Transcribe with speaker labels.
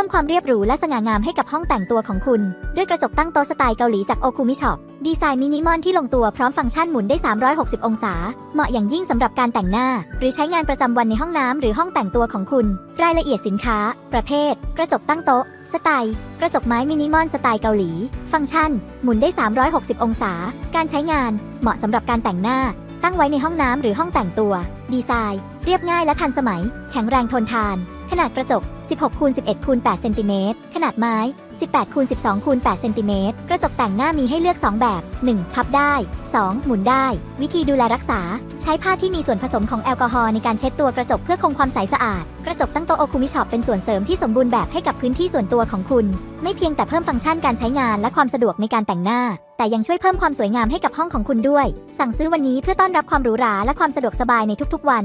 Speaker 1: พิ่มความเรียบหรูและสง่างามให้กับห้องแต่งตัวของคุณ ด้วยกระจกตั้งโต๊ะสไตล์เกาหลีจากโอคุมิช็อปดีไซน์มินิมอลที่ลงตัวพร้อมฟังก์ชันหมุนได้ 360 องศา เหมาะอย่างยิ่งสำหรับการแต่งหน้า หรือใช้งานประจำวันในห้องน้ำหรือห้องแต่งตัวของคุณ รายละเอียดสินค้า ประเภท กระจกตั้งโต๊ะ สไตล์ กระจกไม้มินิมอลสไตล์เกาหลี ฟังก์ชัน หมุนได้ 360 องศา การใช้งาน เหมาะสำหรับการแต่งหน้า ตั้งไว้ในห้องน้ำหรือห้องแต่งตัว ดีไซน์ เรียบง่ายและทันสมัย แข็งแรงทนทาน ขนาดกระจก 16คูณ11คูณ8เซนติเมตร ขนาดไม้ 18คูณ12คูณ8เซนติเมตร กระจกแต่งหน้ามีให้เลือก 2 แบบ 1. พับได้ 2. หมุนได้ วิธีดูแลรักษา ใช้ผ้าที่มีส่วนผสมของแอลกอฮอล์ในการเช็ดตัวกระจกเพื่อคงความใสสะอาด กระจกตั้งโต๊ะโอคุมิช็อปเป็นส่วนเสริมที่สมบูรณ์แบบให้กับพื้นที่ส่วนตัวของคุณ ไม่เพียงแต่เพิ่มฟังก์ชันการใช้งานและความสะดวกในการแต่งหน้า แต่ยังช่วยเพิ่มความสวยงามให้กับห้องของคุณด้วย สั่งซื้อวันนี้เพื่อต้อนรับความหรูหราและความสะดวกสบายในทุกๆวัน